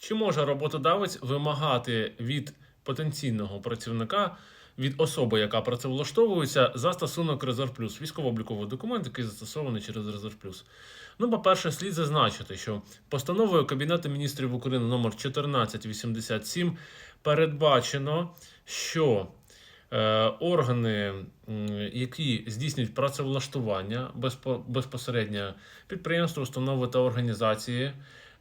Чи може роботодавець вимагати від потенційного працівника, від особи, яка працевлаштовується, застосунок Резерв Плюс, військово-обліковий документ, який застосований через Резерв Плюс? Ну, по-перше, слід зазначити, що постановою Кабінету міністрів України номер 1487 передбачено, що е, органи, які здійснюють працевлаштування безпо- безпосередньо підприємства, установи та організації,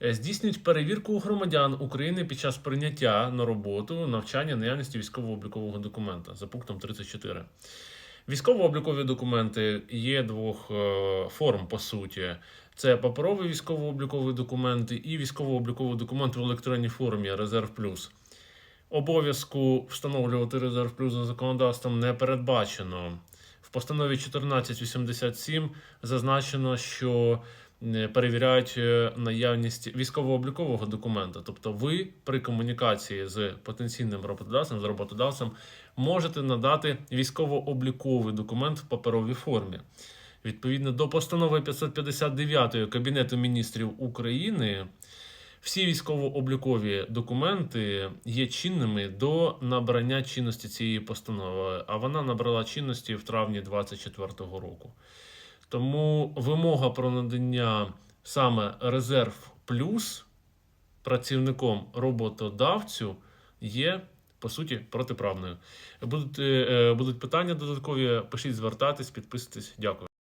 здійснюють перевірку громадян України під час прийняття на роботу навчання наявності військово-облікового документа за пунктом 34. Військово-облікові документи є двох е, форм по суті. Це паперовий військово-обліковий документ і військово-обліковий документ в електронній формі Резерв Плюс. Обов'язку встановлювати резерв плюс за законодавством не передбачено. В постанові 1487 зазначено, що е, перевіряють е, наявність військово-облікового документа. Тобто, ви при комунікації з потенційним роботодавцем, з роботодавцем можете надати військово-обліковий документ в паперовій формі. Відповідно до постанови 559 Кабінету міністрів України, всі військово-облікові документи є чинними до набрання чинності цієї постанови, а вона набрала чинності в травні 2024 року. Тому вимога про надання саме резерв плюс працівником роботодавцю є по суті протиправною. Будуть, е, будуть питання додаткові, пишіть, звертатись, підписуйтесь. Дякую.